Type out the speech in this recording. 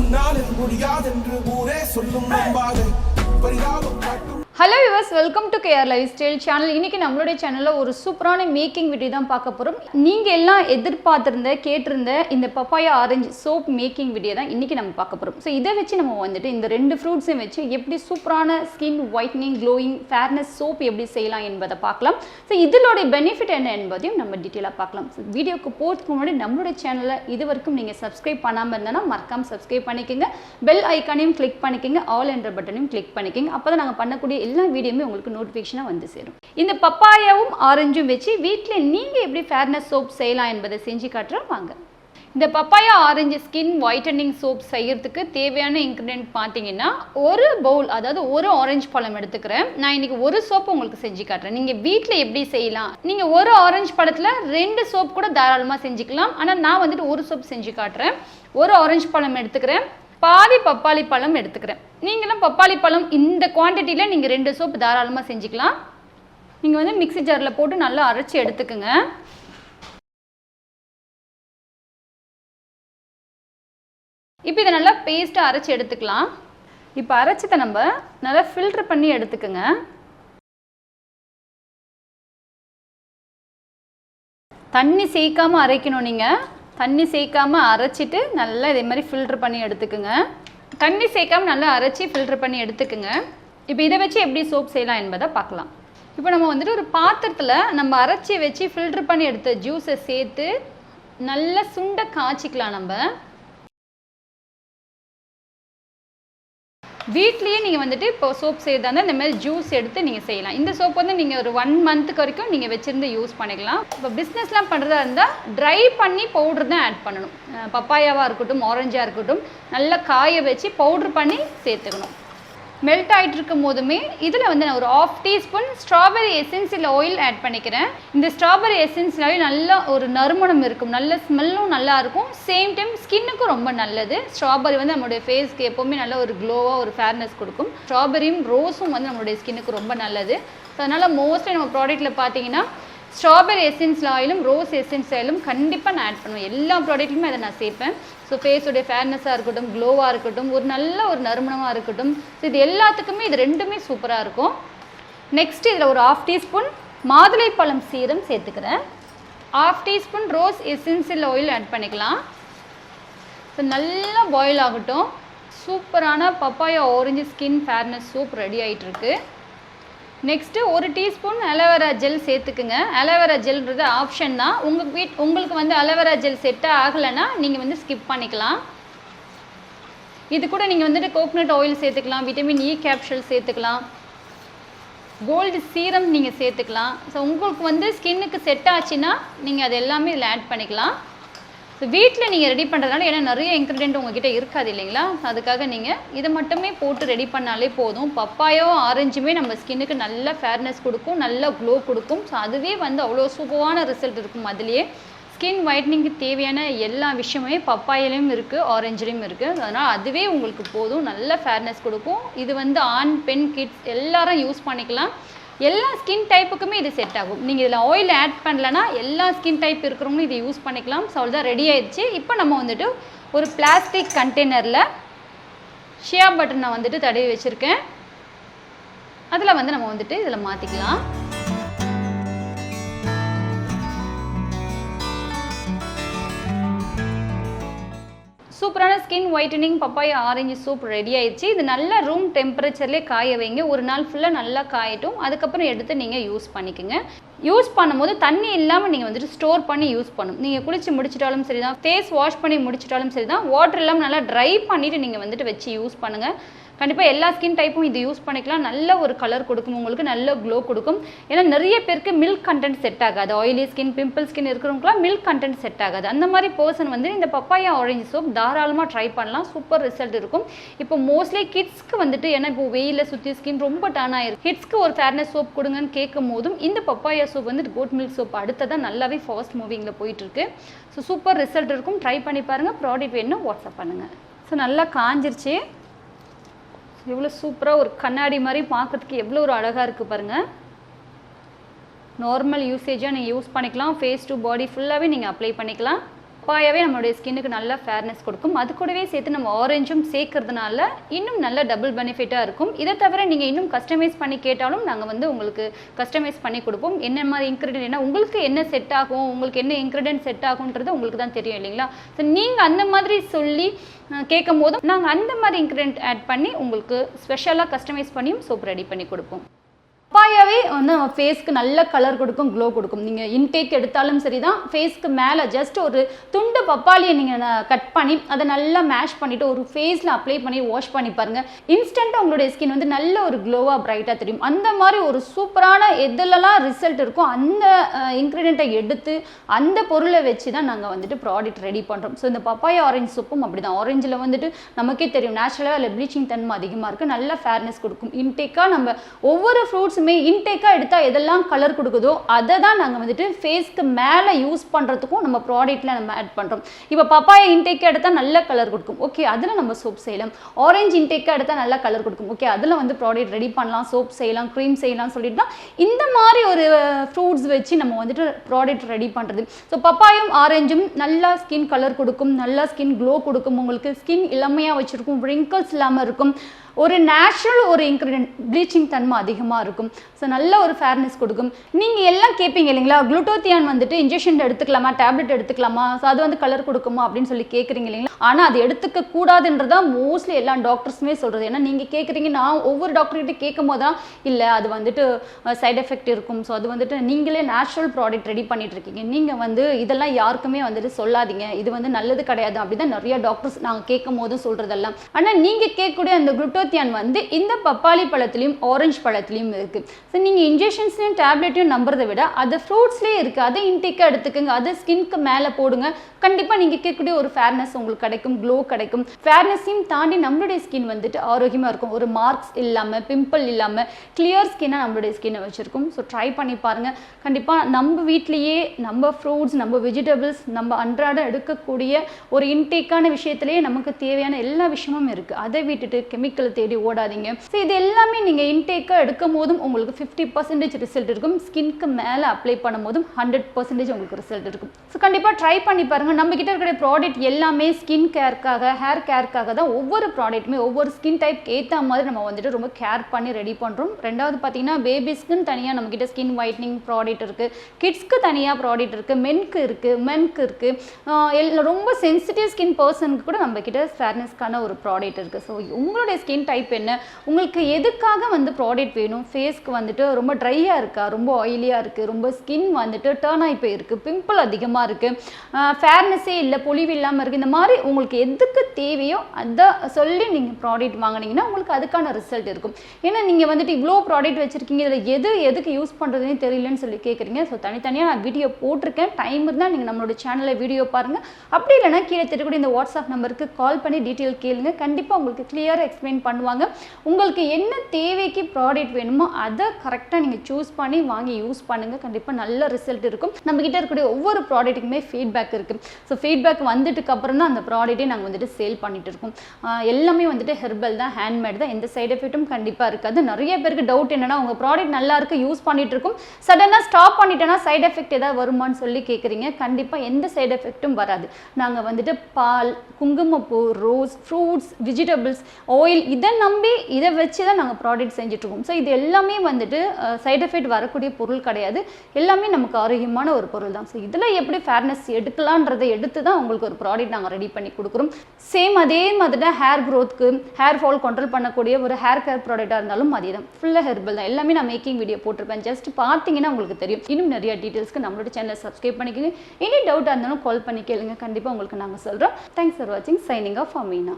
உன்னால் இது முடியாதென்று ஊரே சொல்லும் நம்பாது பரிதாபம் காட்டும் hello yours welcome to KR life style channel இன்றைக்கி நம்மளுடைய சேனலில் ஒரு சூப்பரான மேக்கிங் வீடியோ தான் பார்க்க போகிறோம் நீங்கள் எல்லாம் எதிர்பார்த்துருந்த கேட்டிருந்த இந்த papaya orange soap making video தான் இன்றைக்கி நம்ம பார்க்க போகிறோம் ஸோ இதை வச்சு நம்ம வந்துட்டு இந்த ரெண்டு ஃப்ரூட்ஸையும் வச்சு எப்படி சூப்பரான skin whitening glowing fairness soap எப்படி செய்யலாம் என்பதை பார்க்கலாம். ஸோ இதனுடைய பெனிஃபிட் என்ன என்பதையும் நம்ம டீட்டெயிலாக பார்க்கலாம். ஸோ வீடியோக்கு போகிறதுக்கு முன்னாடி நம்மளுடைய சேனலை இது வரைக்கும் நீங்கள் சப்ஸ்கிரைப் பண்ணாமல் இருந்தனா மறக்காமல் சப்ஸ்கிரைப் பண்ணிக்கோங்க. பெல் ஐக்கானையும் கிளிக் பண்ணிக்கோங்க. ஆல் என்ற பட்டனையும் கிளிக் பண்ணிக்கோங்க. அப்போ தான் நாங்கள் பண்ணக்கூடிய எல்லா வீடியோமே உங்களுக்கு நோட்டிஃபிகேஷனாக வந்து சேரும். இந்த பப்பாயாவும் ஆரஞ்சும் வச்சு வீட்டில் நீங்கள் எப்படி ஃபேர்னஸ் சோப் செய்யலாம் என்பதை செஞ்சு காட்டுறோம் வாங்க. இந்த papaya orange skin whitening soap செய்கிறதுக்கு தேவையான இன்க்ரீடியன்ட் பார்த்தீங்கன்னா ஒரு பவுல் அதாவது ஒரு ஆரஞ்சு பழம் எடுத்துக்கிறேன். நான் இன்னைக்கு ஒரு சோப் உங்களுக்கு செஞ்சு காட்டுறேன். நீங்கள் வீட்டில் எப்படி செய்யலாம்? நீங்கள் ஒரு ஆரஞ்சு பழத்தில் ரெண்டு சோப் கூட தாராளமாக செஞ்சுக்கலாம். ஆனால் நான் வந்துட்டு ஒரு சோப் செஞ்சு காட்டுறேன். ஒரு ஆரஞ்சு பழம் எடுத்துக்கிறேன். பாதி பப்பாளி பழம் எடுத்துக்கிறேன். நீங்களும் பப்பாளி பழம் இந்த குவான்டிட்டியில் நீங்கள் ரெண்டு சோப் தாராளமாக செஞ்சுக்கலாம். நீங்கள் வந்து மிக்ஸி ஜாரில் போட்டு நல்லா அரைச்சி எடுத்துக்கோங்க. இப்போ இதை நல்லா பேஸ்ட்டாக அரைச்சி எடுத்துக்கலாம். இப்போ அரைச்சதை நம்ம நல்லா ஃபில்டர் பண்ணி எடுத்துக்கோங்க. தண்ணி சேர்க்காமல் அரைக்கணும் நீங்கள் தண்ணி சேர்க்காம அரைச்சிட்டு நல்லா இதே மாதிரி ஃபில்டர் பண்ணி எடுத்துக்கோங்க. தண்ணி சேர்க்காம நல்லா அரைச்சி ஃபில்டர் பண்ணி எடுத்துக்கோங்க. இப்போ இதை வச்சு எப்படி சோப் செய்யலாம் என்பதை பார்க்கலாம். இப்போ நம்ம வந்துட்டு ஒரு பாத்திரத்தில் நம்ம அரைச்சி வச்சு ஃபில்டர் பண்ணி எடுத்த ஜூஸை சேர்த்து நல்லா சுண்டை காய்ச்சிக்கலாம் நம்ம. வீட்லேயே நீங்கள் வந்துட்டு இப்போ சோப் செய்யறதா இருந்தால் இந்த மாதிரி ஜூஸ் எடுத்து நீங்கள் செய்யலாம். இந்த சோப் வந்து நீங்கள் ஒரு ஒன் மந்த்துக்கு வரைக்கும் நீங்கள் வச்சுருந்து யூஸ் பண்ணிக்கலாம். இப்போ பிஸ்னஸ்லாம் பண்ணுறதா இருந்தால் ட்ரை பண்ணி பவுடர் தான் ஆட் பண்ணணும். பப்பாயாவாக இருக்கட்டும் ஆரஞ்சாக இருக்கட்டும் நல்லா காய வச்சு பவுடர் பண்ணி சேர்த்துக்கணும். மெல்ட் ஆகிட்டு இருக்கும் போதுமே இதில் வந்து நான் ஒரு half teaspoon strawberry essential oil add பண்ணிக்கிறேன். இந்த ஸ்ட்ராபெரி எசென்சியல் ஆயில் நல்லா ஒரு நறுமணம் இருக்கும். நல்ல ஸ்மெல்லும் நல்லா இருக்கும். சேம் டைம் ஸ்கின்னுக்கும் ரொம்ப நல்லது. ஸ்ட்ராபெரி வந்து நம்மளுடைய ஃபேஸ்க்கு எப்போவுமே நல்ல ஒரு க்ளோவாக ஒரு ஃபேர்னஸ் கொடுக்கும். ஸ்ட்ராபெரியும் ரோஸும் வந்து நம்மளுடைய ஸ்கின்னுக்கு ரொம்ப நல்லது. ஸோ அதனால் மோஸ்ட்லி நம்ம ப்ராடக்ட்டில் பார்த்தீங்கன்னா ஸ்ட்ராபெரி எசென்ஸ் ஆயிலும் ரோஸ் எசன்ஸ் ஆயிலும் கண்டிப்பாக நான் ஆட் பண்ணுவேன். எல்லா ப்ராடக்ட்லையுமே அதை நான் சேர்ப்பேன். ஸோ ஃபேஸுடைய ஃபேர்னஸாக இருக்கட்டும் க்ளோவாக இருக்கட்டும் ஒரு நல்ல ஒரு நறுமணமாக இருக்கட்டும். ஸோ இது எல்லாத்துக்குமே இது ரெண்டுமே சூப்பராக இருக்கும். நெக்ஸ்ட் இதில் ஒரு ஆஃப் டீஸ்பூன் மாதுளைப்பழம் சீரம் சேர்த்துக்கிறேன். Half teaspoon rose essential oil add பண்ணிக்கலாம். ஸோ நல்லா பாயில் ஆகட்டும். சூப்பரான papaya orange skin fairness soap ready ஆகிட்டுருக்கு நெக்ஸ்ட்டு ஒரு டீஸ்பூன் அலோவேரா ஜெல் சேர்த்துக்குங்க. அலோவேரா ஜெல்ன்றது ஆப்ஷன் தான். உங்கள் வீட் உங்களுக்கு வந்து அலோவேரா ஜெல் செட்டாக ஆகலைன்னா நீங்கள் வந்து ஸ்கிப் பண்ணிக்கலாம். இது கூட நீங்கள் வந்துட்டு கோகனட் ஆயில் சேர்த்துக்கலாம் விட்டமின் இ கேப்சூல் சேர்த்துக்கலாம். கோல்டு சீரம் நீங்கள் சேர்த்துக்கலாம். ஸோ உங்களுக்கு வந்து ஸ்கின்னுக்கு செட் ஆச்சுன்னா நீங்கள் அது எல்லாமே இதில் ஆட் பண்ணிக்கலாம். ஸோ வீட்டில் நீங்கள் ரெடி பண்ணுறதுனால ஏன்னா நிறைய இன்க்ரீடியன்ட் உங்ககிட்ட இருக்காது இல்லைங்களா? அதுக்காக நீங்கள் இதை மட்டுமே போட்டு ரெடி பண்ணாலே போதும். பப்பாயோ ஆரஞ்சுமே நம்ம ஸ்கின்னுக்கு நல்ல ஃபேர்னஸ் கொடுக்கும் நல்ல க்ளோ கொடுக்கும். ஸோ அதுவே வந்து அவ்வளோ சூப்பரான ரிசல்ட் இருக்கும் அதுலேயே. ஸ்கின் ஒயிட்னிங்க்கு தேவையான எல்லா விஷயமுமே பப்பாயிலையும் இருக்குது ஆரஞ்சுலையும் இருக்குது அதனால் அதுவே உங்களுக்கு போதும் நல்ல ஃபேர்னஸ் கொடுக்கும். இது வந்து ஆண் பெண் கிட்ஸ் எல்லாரும் யூஸ் பண்ணிக்கலாம். எல்லா ஸ்கின் டைப்புக்குமே இது செட் ஆகும். நீங்கள் இதில் ஆயில் ஆட் பண்ணலன்னா எல்லா ஸ்கின் டைப் இருக்கிறவங்களும் இதை யூஸ் பண்ணிக்கலாம். ஸோ அவ்வளோதான் ரெடி ஆயிடுச்சு. இப்போ நம்ம வந்துட்டு ஒரு பிளாஸ்டிக் கண்டெய்னரில் ஷியா பட்டர் நான் வந்துட்டு தடவி வச்சுருக்கேன். அதில் வந்து நம்ம வந்துட்டு இதில் மாற்றிக்கலாம் சூப்பரான skin whitening papaya orange soap ready ஆயிடுச்சு. இது நல்லா ரூம் டெம்பரேச்சர்லேயே காய வைங்க. ஒரு நாள் ஃபுல்லாக நல்லா காயட்டும். அதுக்கப்புறம் எடுத்து நீங்கள் யூஸ் பண்ணிக்கோங்க. யூஸ் பண்ணும்போது தண்ணி இல்லாமல் நீங்கள் வந்துட்டு ஸ்டோர் பண்ணி யூஸ் பண்ணும் நீங்கள் குளிச்சு முடிச்சிட்டாலும் சரி தான் ஃபேஸ் வாஷ் பண்ணி முடிச்சிட்டாலும் சரி தான் வாட்டர் இல்லாமல் நல்லா ட்ரை பண்ணிவிட்டு நீங்கள் வந்துட்டு வச்சு யூஸ் பண்ணுங்கள் கண்டிப்பாக எல்லா ஸ்கின் டைப்பும் இது யூஸ் பண்ணிக்கலாம். நல்ல ஒரு கலர் கொடுக்கும். உங்களுக்கு நல்ல க்ளோ கொடுக்கும். ஏன்னா நிறைய பேருக்கு மில்க் கண்டென்ட் செட் ஆகாது. ஆயிலி ஸ்கின் பிம்பிள் ஸ்கின் இருக்கிறவங்களாம் மில்க் கண்டென்ட் செட் ஆகாது. அந்த மாதிரி பர்சன் வந்து இந்த பப்பாயா ஆரஞ்சு சோப் தாராளமாக ட்ரை பண்ணலாம். சூப்பர் ரிசல்ட் இருக்கும். இப்போ மோஸ்ட்லி கிட்ஸ்க்கு வந்துட்டு ஏன்னா இப்போ வெயிலில் சுற்றி ஸ்கின் ரொம்ப டர்ன் ஆயிருக்கு. கிட்ஸ்க்கு ஒரு ஃபேர்னஸ் சோப் கொடுங்கன்னு கேட்கும் போதும் இந்த பப்பாயா சோப் வந்து கோட் மில்க் சோப் அடுத்ததான் நல்லாவே ஃபாஸ்ட் மூவிங்கில் போயிட்டுருக்கு. ஸோ சூப்பர் ரிசல்ட் இருக்கும். ட்ரை பண்ணி பாருங்கள் ப்ராடக்ட் வேணும் வாட்ஸ்அப் பண்ணுங்கள் ஸோ நல்லா காஞ்சிருச்சு. எவ்வளோ சூப்பராக ஒரு கண்ணாடி மாதிரி பார்க்குறதுக்கு எவ்வளோ ஒரு அழகாக இருக்குது பாருங்கள் நார்மல் யூசேஜாக நீங்கள் யூஸ் பண்ணிக்கலாம். ஃபேஸ் டு பாடி ஃபுல்லாகவே நீங்கள் அப்ளை பண்ணிக்கலாம். பப்பாயாவே நம்மளுடைய ஸ்கின்னுக்கு நல்ல ஃபேர்னஸ் கொடுக்கும். அது கூடவே சேர்த்து நம்ம ஆரஞ்சும் சேர்க்கறதுனால இன்னும் நல்ல டபுள் பெனிஃபிட்டாக இருக்கும். இதை தவிர நீங்கள் இன்னும் கஸ்டமைஸ் பண்ணி கேட்டாலும் நாங்கள் வந்து உங்களுக்கு கஸ்டமைஸ் பண்ணி கொடுப்போம். என்ன மாதிரி இன்க்ரீடியன்ட் என்ன உங்களுக்கு என்ன செட் ஆகும் உங்களுக்கு என்ன இன்க்ரீடியன்ட் செட் ஆகுன்றது உங்களுக்கு தான் தெரியும் இல்லைங்களா? ஸோ நீங்கள் அந்த மாதிரி சொல்லி கேட்கும் போதும் நாங்கள் அந்த மாதிரி இன்க்ரீடியன்ட் ஆட் பண்ணி உங்களுக்கு ஸ்பெஷலாக கஸ்டமைஸ் பண்ணியும் சோப் ரெடி பண்ணி கொடுப்போம். பப்பாயாவே வந்து நம்ம ஃபேஸ்க்கு நல்ல கலர் கொடுக்கும் க்ளோ கொடுக்கும். நீங்கள் இன்டேக் எடுத்தாலும் சரி தான் ஃபேஸ்க்கு மேலே ஜஸ்ட் ஒரு துண்டு பப்பாளியை நீங்கள் கட் பண்ணி அதை நல்லா மேஷ் பண்ணிவிட்டு ஒரு ஃபேஸில் அப்ளை பண்ணி வாஷ் பண்ணி பாருங்கள் இன்ஸ்டண்ட்டாக உங்களுடைய ஸ்கின் வந்து நல்ல ஒரு க்ளோவாக ப்ரைட்டாக தெரியும். அந்த மாதிரி ஒரு சூப்பரான எதுலலாம் ரிசல்ட் இருக்கோ அந்த இன்க்ரீடியண்ட்டை எடுத்து அந்த பொருளை வச்சு தான் நாங்கள் வந்துட்டு ப்ராடக்ட் ரெடி பண்ணுறோம் ஸோ இந்த பப்பாயா ஆரஞ்சு சூப்பும் அப்படி தான் ஆரஞ்சில் வந்துட்டு நமக்கே தெரியும் நேச்சுரலாக அதில் ப்ளீச்சிங் தன்மை அதிகமாக இருக்குது நல்ல ஃபேர்னஸ் கொடுக்கும். இன்டேக்காக நம்ம ஒவ்வொரு ஃப்ரூட்ஸ் ஃப்ரூட்ஸுமே இன்டேக்காக எடுத்தால் எதெல்லாம் கலர் கொடுக்குதோ அதை தான் நாங்கள் வந்துட்டு ஃபேஸ்க்கு மேலே யூஸ் பண்ணுறதுக்கும் நம்ம ப்ராடக்ட்டில் நம்ம ஆட் பண்ணுறோம் இப்போ பப்பாயா இன்டேக்காக எடுத்தால் நல்ல கலர் கொடுக்கும். ஓகே அதில் நம்ம சோப் செய்யலாம். ஆரஞ்சு இன்டேக்காக எடுத்தால் நல்லா கலர் கொடுக்கும். ஓகே அதில் வந்து ப்ராடக்ட் ரெடி பண்ணலாம் சோப் செய்யலாம் க்ரீம் செய்யலாம் சொல்லிட்டு தான் இந்த மாதிரி ஒரு ஃப்ரூட்ஸ் வச்சு நம்ம வந்துட்டு ப்ராடக்ட் ரெடி பண்ணுறது ஸோ பப்பாயும் ஆரஞ்சும் நல்லா ஸ்கின் கலர் கொடுக்கும் நல்லா ஸ்கின் க்ளோ கொடுக்கும். உங்களுக்கு ஸ்கின் இளமையாக வச்சுருக்கும் ரிங்கிள்ஸ் இல்லாமல் இருக்கும். ஒரு நேச்சுரல் ஒரு இன்க்ரீடியன்ட் ப்ளீச்சிங் தன்மை அதிகமாக இருக்கும். ஸோ நல்ல ஒரு ஃபேர்னஸ் கொடுக்கும். நீங்கள் எல்லாம் கேட்பீங்க இல்லைங்களா? குளுட்டோத்தியான் வந்துட்டு இன்ஜெக்ஷன் எடுத்துக்கலாமா? டேப்லெட் எடுத்துக்கலாமா? ஸோ அது வந்து கலர் கொடுக்குமா? அப்படின்னு சொல்லி கேட்குறீங்க இல்லைங்களா? ஆனால் அது எடுத்துக்க கூடாதுன்றதான் மோஸ்ட்லி எல்லா டாக்டர்ஸுமே சொல்கிறது ஏன்னா நீங்கள் கேட்குறீங்க நான் ஒவ்வொரு டாக்டர்கிட்ட கேட்கும் போது தான் இல்லை அது வந்துட்டு சைட் எஃபெக்ட் இருக்கும். ஸோ அது வந்துட்டு நீங்களே நேச்சுரல் ப்ராடக்ட் ரெடி பண்ணிட்டு இருக்கீங்க. நீங்கள் வந்து இதெல்லாம் யாருக்குமே வந்துட்டு சொல்லாதீங்க. இது வந்து நல்லது கிடையாது. அப்படி தான் நிறைய டாக்டர்ஸ் நாங்கள் கேட்கும் போதும் சொல்கிறதெல்லாம் ஆனால் நீங்கள் கேட்கக்கூடிய அந்த குளுட்டோத்தியான் வந்து இந்த பப்பாளி பழத்துலையும் ஆரஞ்சு பழத்துலையும் இருக்குது ஸோ நீங்கள் இன்ஜெக்ஷன்ஸ்லையும் டேப்லெட்டையும் நம்புறதை விட அது ஃப்ரூட்ஸ்லேயே இருக்குது அதை இன்டேக்காக எடுத்துக்கோங்க. அதை ஸ்கின்க்கு மேலே போடுங்க. கண்டிப்பாக நீங்கள் கேட்கக்கூடிய ஒரு ஃபேர்னஸ் உங்களுக்கு கிடைக்கும் க்ளோ கிடைக்கும். ஃபேர்னஸையும் தாண்டி நம்மளுடைய ஸ்கின் வந்துட்டு ஆரோக்கியமாக இருக்கும். ஒரு மார்க்ஸ் இல்லாமல் பிம்பிள் இல்லாமல் கிளியர் ஸ்கின்னாக நம்மளுடைய ஸ்கின்னை வச்சுருக்கும். ஸோ ட்ரை பண்ணி பாருங்கள் கண்டிப்பாக நம்ம வீட்லேயே நம்ம ஃப்ரூட்ஸ் நம்ம வெஜிடபிள்ஸ் நம்ம அன்றாடம் எடுக்கக்கூடிய ஒரு இன்டேக்கான விஷயத்துலேயே நமக்கு தேவையான எல்லா விஷயமும் இருக்குது அதை விட்டுட்டு கெமிக்கல் தேடி ஓடாதீங்க. ஸோ இது எல்லாமே நீங்கள் இன்டேக்காக எடுக்கும் போதும் உங்களுக்கு ஃபிஃப்டி பர்சன்டேஜ் ரிசல்ட் இருக்கும். ஸ்கின்க்கு மேலே அப்ளை பண்ணும் போதும் ஹண்ட்ரட் பர்சன்டேஜ் உங்களுக்கு ரிசல்ட் இருக்கும். ஸோ கண்டிப்பாக ட்ரை பண்ணி பாருங்கள் நம்ம கிட்ட இருக்கிற ப்ராடக்ட் எல்லாமே ஸ்கின் கேருக்காக ஹேர் கேருக்காக தான் ஒவ்வொரு ப்ராடக்ட்டுமே ஒவ்வொரு ஸ்கின் டைப் ஏற்ற மாதிரி நம்ம வந்துட்டு ரொம்ப கேர் பண்ணி ரெடி பண்ணுறோம் ரெண்டாவது பார்த்தீங்கன்னா பேபிஸ்க்குன்னு தனியாக நம்மக்கிட்ட ஸ்கின் ஒயிட்னிங் ப்ராடக்ட் இருக்குது கிட்ஸ்க்கு தனியாக ப்ராடக்ட் இருக்குது மென்க்கு இருக்குது மென்க்கு இருக்குது ரொம்ப சென்சிட்டிவ் ஸ்கின் பர்சனுக்கு கூட நம்ம கிட்ட ஃபேர்னஸ்க்கான ஒரு ப்ராடக்ட் இருக்குது ஸோ உங்களுடைய ஸ்கின் டைப் என்ன? உங்களுக்கு எதுக்காக வந்து ப்ராடக்ட் வேணும்? ஃபேஸ்க்கு வந்துட்டு ரொம்ப ட்ரையாக இருக்கா? ரொம்ப ஆயிலியாக இருக்குது ரொம்ப ஸ்கின் வந்துட்டு டேர்ன் ஆகி போயிருக்கு. பிம்பிள் அதிகமாக இருக்குது ஃபேர்னஸே இல்லை பொலிவு இல்லாமல் இருக்குது இந்த மாதிரி உங்களுக்கு எதுக்கு தேவையோ அதை சொல்லி நீங்கள் ப்ராடக்ட் வாங்கினீங்கன்னா உங்களுக்கு அதுக்கான ரிசல்ட் இருக்கும். ஏன்னா நீங்கள் வந்துட்டு இவ்வளோ ப்ராடக்ட் வச்சுருக்கீங்க. இதில் எது எதுக்கு யூஸ் பண்ணுறதுனே தெரியலன்னு சொல்லி கேட்குறீங்க ஸோ தனித்தனியாக நான் வீடியோ போட்டிருக்கேன். டைம் இருந்தால் நீங்கள் நம்மளோட சேனலில் வீடியோ பாருங்கள் அப்படி இல்லைன்னா கீழே தெரியக்கூடிய இந்த வாட்ஸ்அப் நம்பருக்கு கால் பண்ணி டீட்டெயில் கேளுங்க. கண்டிப்பாக உங்களுக்கு கிளியராக எக்ஸ்பிளைன் பண்ணுவாங்க. உங்களுக்கு என்ன தேவைக்கு ப்ராடக்ட் வேணுமோ அதை கரெக்டாக நீங்கள் சூஸ் பண்ணி வாங்கி யூஸ் பண்ணுங்கள் கண்டிப்பாக நல்ல ரிசல்ட் இருக்கும். நம்ம கிட்ட இருக்கக்கூடிய ஒவ்வொரு ப்ராடக்ட்டுக்குமே ஃபீட்பேக் இருக்குது ஸோ ஃபீட்பேக் வந்துட்டுக்கு அப்புறம் தான் அந்த ப்ராடக்ட்டே நாங்கள் வந்துட்டு சேல் பண்ணிட்டு இருக்கோம். எல்லாமே வந்துட்டு ஹெர்பல் தான் ஹேண்ட்மேட் தான். எந்த சைடு எஃபெக்ட்டும் கண்டிப்பாக இருக்காது. நிறைய பேருக்கு டவுட் என்னன்னா உங்கள் ப்ராடக்ட் நல்லா இருக்கு யூஸ் பண்ணிட்டு இருக்கும். சடனாக ஸ்டாப் பண்ணிட்டேன்னா சைடு எஃபெக்ட் ஏதாவது வருமான்னு சொல்லி கேட்குறீங்க கண்டிப்பாக எந்த சைடு எஃபெக்ட்டும் வராது. நாங்கள் வந்துட்டு பால் குங்குமப்பூ ரோஸ் ஃப்ரூட்ஸ் வெஜிடபிள்ஸ் ஆயில் இதை நம்பி இதை வச்சு தான் நாங்கள் ப்ராடக்ட் செஞ்சுட்ருக்கோம் ஸோ இது எல்லாமே வந்துட்டு சைட் எஃபெக்ட் வரக்கூடிய பொருள் கிடையாது. எல்லாமே நமக்கு ஆரோக்கியமான ஒரு பொருள் தான். ஸோ இதில் எப்படி ஃபேர்னஸ் எடுக்கலான்றதை எடுத்து தான் உங்களுக்கு ஒரு ப்ராடக்ட் நாங்கள் ரெடி பண்ணி கொடுக்குறோம். சேம் அதே மாதிரி தான் ஹேர் க்ரோத்துக்கு ஹேர் ஃபால் கண்ட்ரோல் பண்ணக்கூடிய ஒரு ஹேர் கேர் ப்ராடக்டாக இருந்தாலும் அதே தான். ஃபுல்லாக ஹெர்பல் தான். எல்லாமே நான் மேக்கிங் வீடியோ போட்டிருப்பேன். ஜஸ்ட் பார்த்தீங்கன்னா உங்களுக்கு தெரியும். இன்னும் நிறைய டீட்டெயில்ஸ்க்கு நம்மளோட சேனலை சப்ஸ்கிரைப் பண்ணிக்கோங்க. எனி டவுட்டாக இருந்தாலும் கால் பண்ணி கேளுங்க. கண்டிப்பாக உங்களுக்கு நாங்கள் சொல்கிறோம் தேங்க்ஸ் ஃபார் வாட்சிங் சைனிங் ஆஃப் அமீனா